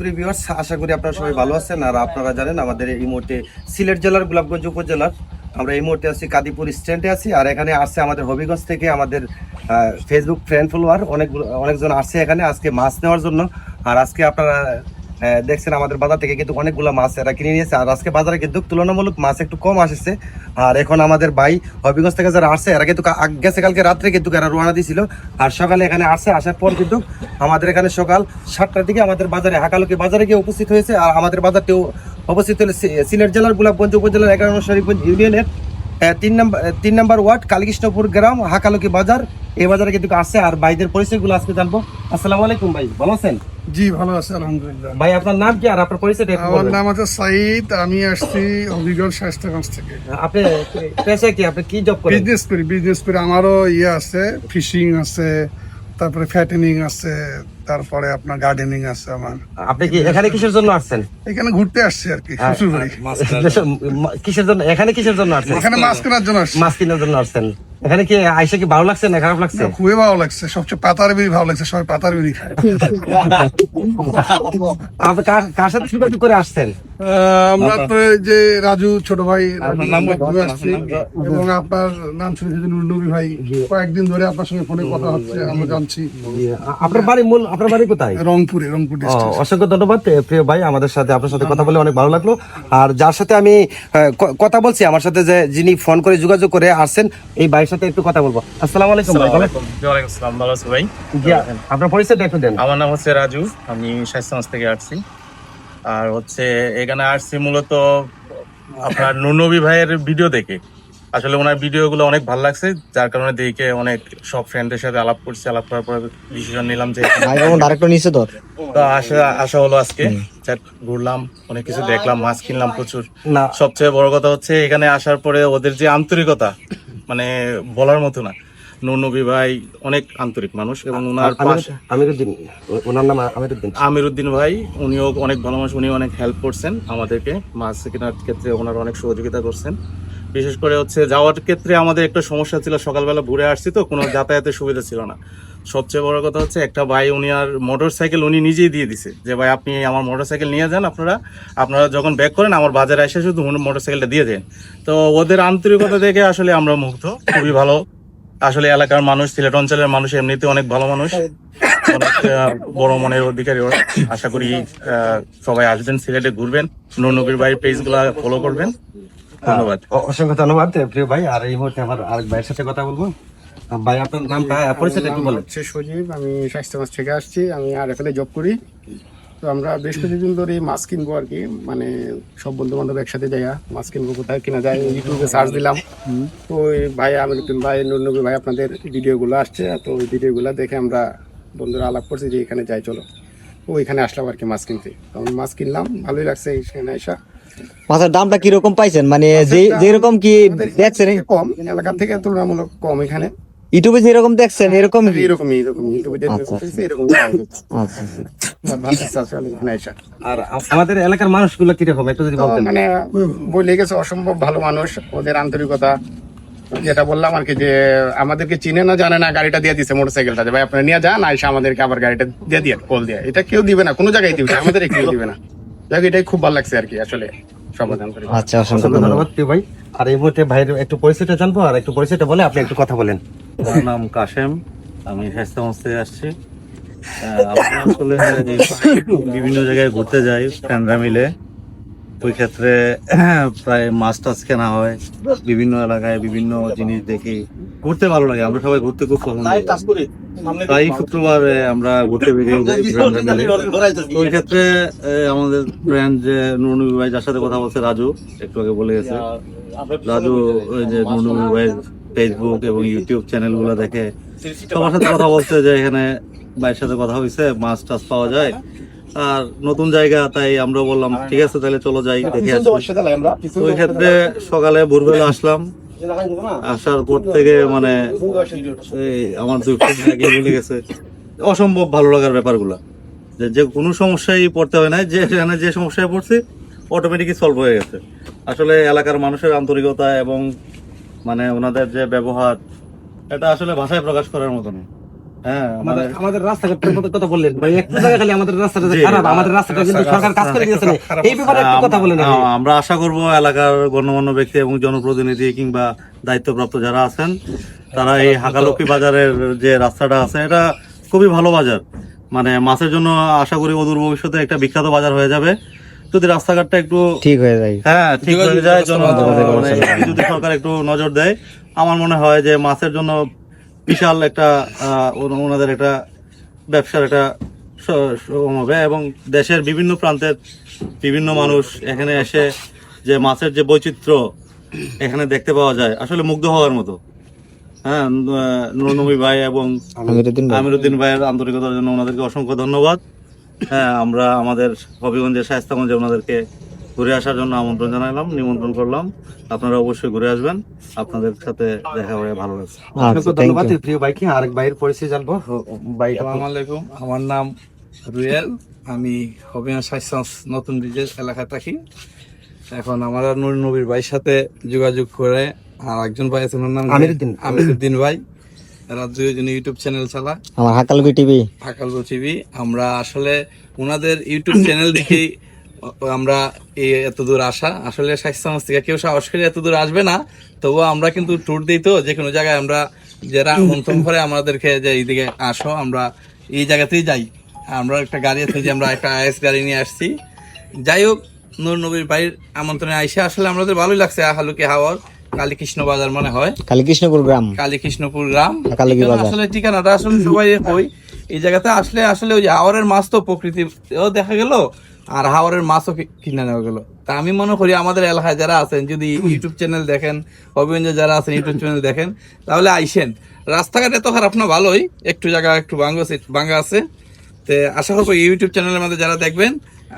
প্রিয় ভিউয়ার্স আশা করি আপনারা সবাই ভালো আছেন। আর আপনারা জানেন আমাদের এই মুহূর্তে সিলেট জেলার গোলাপগঞ্জ উপজেলার, আমরা এই মুহূর্তে আছি কাদিপুর স্ট্যান্ডে আছি। আর এখানে আসছে আমাদের হবিগঞ্জ থেকে আমাদের ফেসবুক ফ্রেন্ড ফলোয়ার অনেক অনেকজন আসছে এখানে আজকে মাছ নেওয়ার জন্য। আর আজকে আপনারা দেখছেন আমাদের বাজার থেকে কিন্তু অনেকগুলো মাছ এরা কিনে নিয়েছে। আর আজকে বাজারে কিন্তু তুলনামূলক মাছ একটু কম আসছে। আর এখন আমাদের ভাই হবিগঞ্জ থেকে যারা আসছে, এরা কিন্তু গেছে কালকে রাত্রে কিন্তু এরা রোয়ানা দিয়েছিল। আর সকালে এখানে আসছে, আসার পর কিন্তু আমাদের এখানে সকাল সাতটার দিকে আমাদের বাজারে হাকালুকি বাজারে গিয়ে উপস্থিত হয়েছে। আর আমাদের বাজারটিও অবস্থিত সিলেট জেলার গোলাপগঞ্জ উপজেলার এগারো শরীফগঞ্জ ইউনিয়নের তিন নম্বর তিন নম্বর ওয়ার্ড কালীকৃষ্ণপুর গ্রাম হাকালুকি বাজার। এই বাজারে কিন্তু আসছে। আর ভাইদের পরিচয়গুলো আজকে জানব। আসসালামু আলাইকুম ভাই, ভালো আছেন? জি ভালো আছে আলহামদুলিল্লাহ। ভাই আপনার নাম কি আর আপনার পরিচয়টা একটু আমার বলবেন নাম আছে সাইদ আমি আসছি হবিগঞ্জ স্বাস্থ্যগঞ্জ থেকে। আপনি পেশায় কি? আপনি কি জব করেন? বিজনেস করি বিজনেস করি। আমারও ইয়ে আছে ফিশিং আছে তারপরে ফ্যাটেনিং আছে তারপরে আপনার গার্ডেনিং আছে আমার। আপনি কি এখানে কিসের জন্য আসছেন? এখানে ঘুরতে আসছি আর কি শ্বশুর বাড়ি কিসের জন্য এখানে কিসের জন্য আসছেন? এখানে মাছ কেনার জন্য আসছি। মাছ কেনার জন্য আসছেন। এখানে কি আইসা কি ভালো লাগছে না খারাপ লাগছে? খুবই ভালো লাগছে। সবচেয়ে পাতার বিড়ি ভালো লাগছে সবাই পাতার বিড়ি খায়। আপনি কার- কার সাথে যোগাযোগ করে আসছেন? আমরা তো যে রাজু ছোট ভাই আসছি। এবং আপনার নাম শুনেছি নুরনবী ভাই কয়েকদিন ধরে আপনার সঙ্গে ফোনে কথা হচ্ছে আমরা জানছি। আপনার বাড়ি মূল আপনার বাড়ি কোথায়? রংপুরে রংপুর অসংখ্য ধন্যবাদ প্রিয় ভাই আমাদের সাথে আপনার সাথে কথা বলে অনেক ভালো লাগল। আর যার সাথে আমি আহ, কথা বলছি আমার সাথে যে যিনি ফোন করে যোগাযোগ করে আসছেন এই ভাইয়ের সাথে একটু কথা বলব। আসসালামু আলাইকুম ভাই ওয়ালাইকুম আসসালাম ভালো আছো ভাই? জি, আপনার পরিচয়টা একটু দেন। আমার নাম হচ্ছে রাজু আমি স্বাস্থ্যগঞ্জ থেকে আসছি। আর হচ্ছে এখানে আসছি মূলত আপনার নুনবী ভাইয়ের ভিডিও দেখে। আসলে ওনার ভিডিওগুলো অনেক ভালো লাগছে যার কারণে দেখে অনেক সব ফ্রেন্ডের সাথে আলাপ করছি আলাপ করার পর ডিসিশন নিলাম যে আরেকটা নিচে ধর। তো আশা আশা হলো আজকে। ঘুরলাম অনেক কিছু দেখলাম মাছ কিনলাম প্রচুর। সবচেয়ে বড় কথা হচ্ছে এখানে আসার পরে ওদের যে আন্তরিকতা মানে বলার মতো না। ভাই অনেক আন্তরিক মানুষ এবং ওনার পাশে আমিরুদ্দিন ওনার নাম আমিরুদ্দিন। আমিরুদ্দিন ভাই উনিও অনেক ভালো মানুষ উনি অনেক হেল্প করছেন আমাদেরকে। মাছ কেনার ক্ষেত্রে ওনার অনেক সহযোগিতা করছেন। বিশেষ করে হচ্ছে যাওয়ার ক্ষেত্রে আমাদের একটা সমস্যা ছিল সকালবেলা ঘুরে আসছি তো কোনো যাতায়াতের সুবিধা ছিল না। সবচেয়ে বড় কথা হচ্ছে একটা ভাই, উনি আর মোটর সাইকেল উনি নিজেই দিয়ে দিছে যে, ভাই, আপনি আমার মোটর সাইকেল নিয়ে যান আপনারা। আপনারা যখন ব্যাক করেন, আমার বাজারে এসে শুধু মোটর সাইকেলটা দিয়ে দেন। তো ওদের আন্তরিকতা দেখে আসলে আমরা মুগ্ধ। খুবই ভালো। আসলে এলাকার মানুষ, সিলেট অঞ্চলের মানুষ এমনিতে অনেক ভালো মানুষ। বড় মনের অধিকারী আশা করি সবাই আসবেন, সিলেটে ঘুরবেন। নবীর পেজগুলা ফলো করবেন। ধন্যবাদ। অসংখ্য ধন্যবাদ, প্রিয় ভাই। আর এই মুহূর্তে আমার আরেক ভাইয়ের সাথে কথা বলব। ভাই আপনার নামটা পরিচয়টা একটু বলেন। হচ্ছে সজীব আমি স্বাস্থ্যগঞ্জ থেকে আসছি আমি আর এফএলে জব করি। তো আমরা বেশ কিছুদিন ধরে মাছ কিনবো আর কি মানে সব বন্ধু বান্ধব একসাথে যাইয়া মাছ কিনবো কোথায় কিনা যায় ইউটিউবে সার্চ দিলাম। তো ওই ভাই আমিরুদ্দিন ভাই নুরনবী ভাই আপনাদের ভিডিওগুলো আসছে তো ওই ভিডিওগুলো দেখে আমরা বন্ধুরা আলাপ করছি যে এখানে যাই চলো। ওইখানে আসলাম আর কি মাছ কিনতে। তো আমি মাছ কিনলাম ভালোই লাগছে এখানে এসা মাছের দামটা কীরকম পাইছেন? মানে যে যেরকম কি দেখছেন কম এলাকার থেকে তুলনামূলক কম এখানে। ইউটিউবে যেরকম দেখছেন এরকম কি? এরকম ইউটিউবে আচ্ছা। এরকম আচ্ছা এসা। আর আমাদের এলাকার মানুষগুলো কীরকম একটু যদি বলতেন। মানে বলে গেছে অসম্ভব ভালো মানুষ। ওদের আন্তরিকতা যেটা বললাম আর কি যে আমাদেরকে চিনে না জানে না গাড়িটা দিয়ে দিছে মোটরসাইকেলটা যে ভাই আপনারা নিয়ে যান আইসা আমাদেরকে আবার গাড়িটা দিয়ে দিয়ে কল দিয়ে। এটা কেউ দিবে না কোনো জায়গায় দিবে না আমাদের কেউ দিবে না। যাক এটাই খুব ভালো লাগছে আর কি আসলে সমাধান করে। আচ্ছা অসংখ্য ধন্যবাদ। ধন্যবাদ প্রিয় ভাই। আর এই মুহূর্তে ভাইয়ের একটু পরিচয়টা জানব আর একটু পরিচয়টা বলে আপনি একটু কথা বলেন। আমার নাম কাশেম আমি স্বাস্থ্যগঞ্জ থেকে আসছি। আমরা আসলে বিভিন্ন জায়গায় ঘুরতে যাই ফ্রেন্ডরা মিলে ওই ক্ষেত্রে প্রায় মাছ টাছ কেনা হয়। বিভিন্ন এলাকায় বিভিন্ন জিনিস দেখি। ঘুরতে ভালো লাগে আমরা সবাই ঘুরতে খুব পছন্দ করি। তাই শুক্রবারে আমরা ঘুরতে বেরিয়ে ওই ক্ষেত্রে আমাদের ফ্রেন্ড যে নুরনবী ভাই যার সাথে কথা বলছে রাজু একটু আগে বলে গেছে। রাজু ওই যে নুরনবী ভাইয়ের ফেসবুক এবং ইউটিউব চ্যানেলগুলো দেখে সবার সাথে কথা বলছে যে এখানে ভাইয়ের সাথে কথা হয়েছে মাছ টাছ পাওয়া যায়। আর নতুন জায়গা তাই আমরা বললাম ঠিক আছে তাহলে চলো যাই দেখে আসি। তো ওই ক্ষেত্রে সকালে ভোরবেলা আসলাম। আসার পর থেকে মানে আমার দুই আগে গেছে। অসম্ভব ভালো লাগার ব্যাপারগুলা। যে যে কোনো সমস্যায় পড়তে হয় না যে এখানে যে সমস্যায় পড়ছি অটোমেটিকই সলভ হয়ে গেছে। আসলে এলাকার মানুষের আন্তরিকতা এবং মানে ওনাদের যে ব্যবহার এটা আসলে ভাষায় প্রকাশ করার মতো হ্যাঁ আমাদের মানে আমাদের রাস্তাঘাটের কথা বললেন ভাই। একটা জায়গায় খালি আমাদের রাস্তাটা খারাপ আমাদের রাস্তাটা কিন্তু সরকার কাজ করে দিয়েছে। এই ব্যাপারে একটু কথা বলেন আমরা আশা করব এলাকার গণ্যমান্য ব্যক্তি এবং জনপ্রতিনিধি কিংবা দায়িত্বপ্রাপ্ত যারা আছেন তারা এই হাকালক্ষ্মী বাজারের যে রাস্তাটা আছে এটা খুবই ভালো বাজার। মানে মাছের জন্য আশা করি অদূর ভবিষ্যতে একটা বিখ্যাত বাজার হয়ে যাবে। যদি রাস্তাঘাটটা একটু ঠিক হয়ে যায়। হ্যাঁ ঠিক হয়ে যায় মানে যদি সরকার একটু নজর দেয় আমার মনে হয় যে মাছের জন্য বিশাল একটা ওনাদের একটা ব্যবসার একটা হবে এবং দেশের বিভিন্ন প্রান্তের বিভিন্ন মানুষ এখানে এসে যে মাছের যে বৈচিত্র্য এখানে দেখতে পাওয়া যায় আসলে মুগ্ধ হওয়ার মতো। হ্যাঁ নুরনবী ভাই এবং। আমিরুদ্দিন ভাইয়ের আন্তরিকতার জন্য ওনাদেরকে অসংখ্য ধন্যবাদ। হ্যাঁ আমরা আমাদের হবিগঞ্জের শায়স্তাগঞ্জে ওনাদেরকে ঘুরে আসার জন্য আমন্ত্রণ জানালাম নিমন্ত্রণ করলাম। আপনারা অবশ্যই ঘুরে আসবেন। আপনাদের সাথে দেখা হয়ে ভালো লাগছে। আচ্ছা অসংখ্য থ্যাংক ধন্যবাদ প্রিয় ভাইকে। আরেক ভাইয়ের পরিচয় জানব। ভাই আসসালামু আলাইকুম। আমার নাম রুয়েল। আমি হবিয়া সাইসান্স নতুন ব্রিজের এলাকায় থাকি। এখন আমার নুর নবীর ভাইয়ের সাথে যোগাযোগ করে আর একজন ভাই আছে ওনার নাম আমিরুদ্দিন। আমিরুদ্দিন ভাই। দুইজন ইউটিউব চ্যানেল চালা আমার হাকালুকি টিভি। ফাঁকালগো টিভি আমরা আসলে ওনাদের ইউটিউব চ্যানেল দেখেই আমরা এত দূর আসা। আসলে স্বাস্থ্য থেকে কেউ সাহস করে এত দূর আসবে না তবুও আমরা কিন্তু ট্যুর দিই তো যে কোনো জায়গায় আমরা যারা আমন্ত্রণ করে আমাদেরকে যে এইদিকে আসো আমরা এই জায়গাতেই যাই। আমরা একটা গাড়ি আছে যে আমরা একটা আইএস গাড়ি নিয়ে আসছি। যাই হোক নূর নবীর বাড়ির আমন্ত্রণে আইসে আসলে আমাদের ভালোই লাগছে হালুকে হাওয়ার। কালী কৃষ্ণ বাজার মনে হয়। কালী কৃষ্ণপুর গ্রাম। কালী কৃষ্ণপুর গ্রাম কালীকি বাজার। আসলে ঠিকানাটা আসলে সবাই কই। এই জায়গাতে আসলে আসলে ওই হাওরের মাছ তো প্রকৃতিও দেখা গেল আর হাওরের মাছও কিনে নেওয়া গেল। তা আমি মনে করি আমাদের এলাকায় যারা আছেন যদি ইউটিউব চ্যানেল দেখেন হবিগঞ্জে যারা আছেন ইউটিউব চ্যানেল দেখেন তাহলে আইসেন। রাস্তাঘাট এত খারাপ না ভালোই। একটু জায়গা একটু ভাঙ্গা আছে ভাঙ্গা আছে। তে আশা করব ইউটিউব চ্যানেলের মধ্যে যারা দেখবেন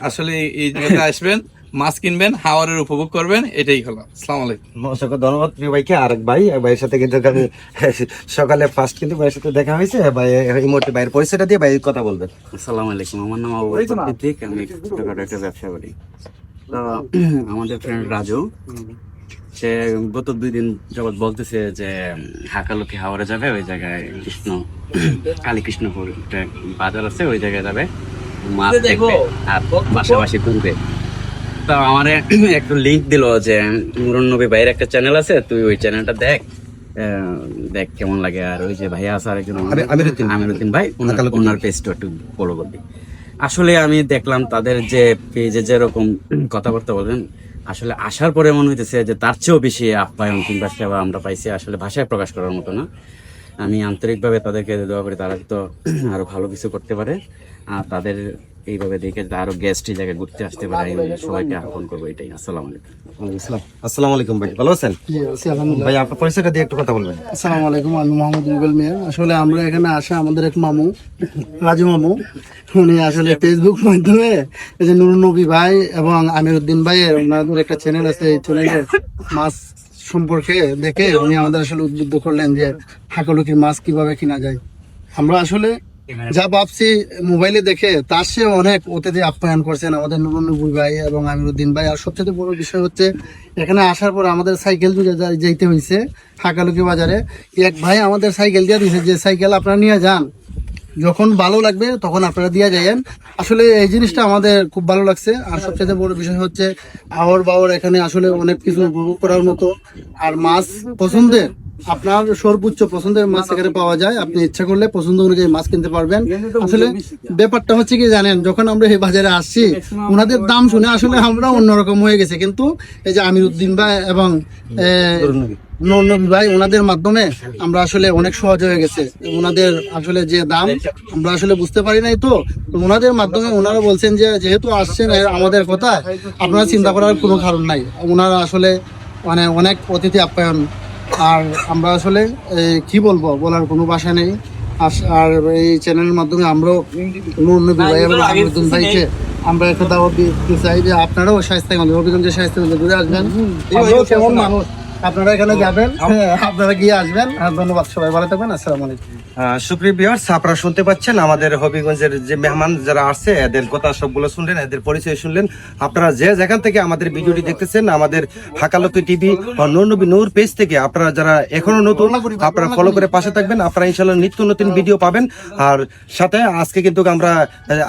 আসলে এই জায়গাতে আসবেন। মাছ কিনবেন হাওয়ারের উপভোগ করবেন এটাই হলো। আসসালামু আলাইকুম। অসংখ্য ধন্যবাদ প্রিয় ভাইকে। আরেক ভাই ভাইয়ের সাথে কিন্তু আমি সকালে ফার্স্ট কিন্তু ভাইয়ের সাথে দেখা হয়েছে। ভাই এই মুহূর্তে ভাইয়ের পরিচয়টা দিয়ে ভাই কথা বলবেন। আসসালামু আলাইকুম। আমার নাম আবু বকর আমি ছোটখাটো একটা ব্যবসা করি। তো আমাদের ফ্রেন্ড রাজু সে গত দুই দিন যাবৎ বলতেছে যে হাকালুকি হাওড়ে যাবে ওই জায়গায় কৃষ্ণ কালী কৃষ্ণপুর একটা বাজার আছে ওই জায়গায় যাবে। মাছ দেখবে। আর পাশাপাশি ঘুরবে তো আমার একটু লিংক দিল যে নুরন নবী ভাইয়ের একটা চ্যানেল আছে তুই ওই চ্যানেলটা দেখ। দেখ কেমন লাগে। আর ওই যে ভাইয়া আছে আরেকজন আমি- আমিরুদ্দিন। আমিরুদ্দিন ভাই ওনার- পেজটা একটু ফলো করবি। আসলে আমি দেখলাম তাদের যে পেজে যেরকম কথাবার্তা বলেন আসলে আসার পরে মনে হইতেছে যে তার চেয়েও বেশি আপ্যায়ন কিংবা সেবা আমরা পাইছি আসলে ভাষায় প্রকাশ করার মতো না। আমি আন্তরিকভাবে তাদেরকে দোয়া করি তারা তো আরও ভালো কিছু করতে পারে। আর তাদের এইভাবে দেখে আরও গেস্ট এই জায়গায় ঘুরতে আসতে পারে আমি সবাইকে আহ্বান করব এটাই। আসসালামু আলাইকুম। আসসালাম। আসসালামু আলাইকুম ভাই ভালো আছেন? ভাই আপনার পরিচয়টা দিয়ে একটু কথা বলবেন। আসসালামু আলাইকুম আমি মোহাম্মদ রুবেল মিয়া। আসলে আমরা এখানে আসা আমাদের এক মামু রাজু মামু। উনি আসলে ফেসবুক মাধ্যমে এই যে নুরুন নবী ভাই এবং আমিরুদ্দিন ভাইয়ের ওনাদের একটা চ্যানেল আছে এই চ্যানেলে মাছ সম্পর্কে দেখে উনি আমাদের আসলে উদ্বুদ্ধ করলেন যে হাকালুকির মাছ কীভাবে কিনা যায়। আমরা আসলে যা ভাবছি, মোবাইলে দেখে, তার সে অনেক অতিথি আপ্যায়ন করছেন আমাদের নুরুন নবী ভাই এবং আমিরুদ্দিন ভাই। আর সবচেয়ে বড় বিষয় হচ্ছে, এখানে আসার পর আমাদের সাইকেল দুটো যা- যাইতে হয়েছে হাকালুকি বাজারে। এক ভাই আমাদের সাইকেল দিয়ে দিয়েছে যে সাইকেল আপনারা নিয়ে যান, যখন ভালো লাগবে তখন আপনারা দিয়ে যাইয়েন। আসলে এই জিনিসটা আমাদের খুব ভালো লাগছে। আর সবচেয়ে বড় বিষয় হচ্ছে আওয়ার বাওয়ার এখানে আসলে অনেক কিছু উপভোগ করার মতো। আর মাছ পছন্দের আপনার সর্বোচ্চ পছন্দের মাছ এখানে পাওয়া যায়। আপনি ইচ্ছা করলে পছন্দ অনুযায়ী মাছ কিনতে পারবেন। আসলে ব্যাপারটা হচ্ছে কি জানেন যখন আমরা এই বাজারে আসছি ওনাদের দাম শুনে আসলে আমরা অন্যরকম হয়ে গেছে। কিন্তু এই যে আমিরুদ্দিন ভাই এবং নবী ভাই ওনাদের মাধ্যমে আমরা আসলে অনেক সহজ হয়ে গেছে। ওনাদের আসলে যে দাম আমরা আসলে বুঝতে পারি নাই তো। তো ওনাদের মাধ্যমে ওনারা বলছেন যে যেহেতু আসছেন আমাদের কথা আপনারা চিন্তা করার কোনো কারণ নাই। ওনারা আসলে মানে অনেক অতিথি আপ্যায়ন আর আমরা আসলে কি বলব বলার কোনো ভাষা নেই। আর এই চ্যানেলের মাধ্যমে আমরাও নূর নবী ভাই এবং আমিরুদ্দিন ভাইকে আমরা একটা দাওয়াত দিতে চাই যে আপনারাও স্বাস্থ্য অভিগঞ্জের স্বাস্থ্য ঘুরে আসবেন। কেমন? মানুষ? আপনারা এখানে যাবেন হ্যাঁ, আপনারা গিয়ে আসবেন। ধন্যবাদ সবাই ভালো থাকবেন আসসালামু আলাইকুম। সুপ্রিয় ভিউয়ার্স আপনারা শুনতে পাচ্ছেন আমাদের হবিগঞ্জের যে মেহমান যারা আসছে এদের কথা সবগুলো শুনলেন এদের পরিচয় শুনলেন। আপনারা যে যেখান থেকে আমাদের ভিডিওটি দেখতেছেন আমাদের হাকালকি টিভি নবী নূর পেজ থেকে আপনারা যারা এখনও নতুন আপনারা ফলো করে পাশে থাকবেন। আপনারা ইনশাল্লাহ নিত্য নতুন ভিডিও পাবেন। আর সাথে আজকে কিন্তু আমরা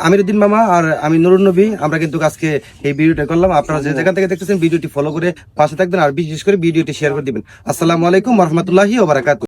আমিরুদ্দিন মামা আর আমি নুরুন নবী আমরা কিন্তু আজকে এই ভিডিওটা করলাম। আপনারা যে যেখান থেকে দেখতেছেন ভিডিওটি ফলো করে পাশে থাকবেন। আর বিশেষ করে ভিডিওটি শেয়ার করে দিবেন। আসসালামু আলাইকুম রহমতুল্লাহি ওবারাকাতু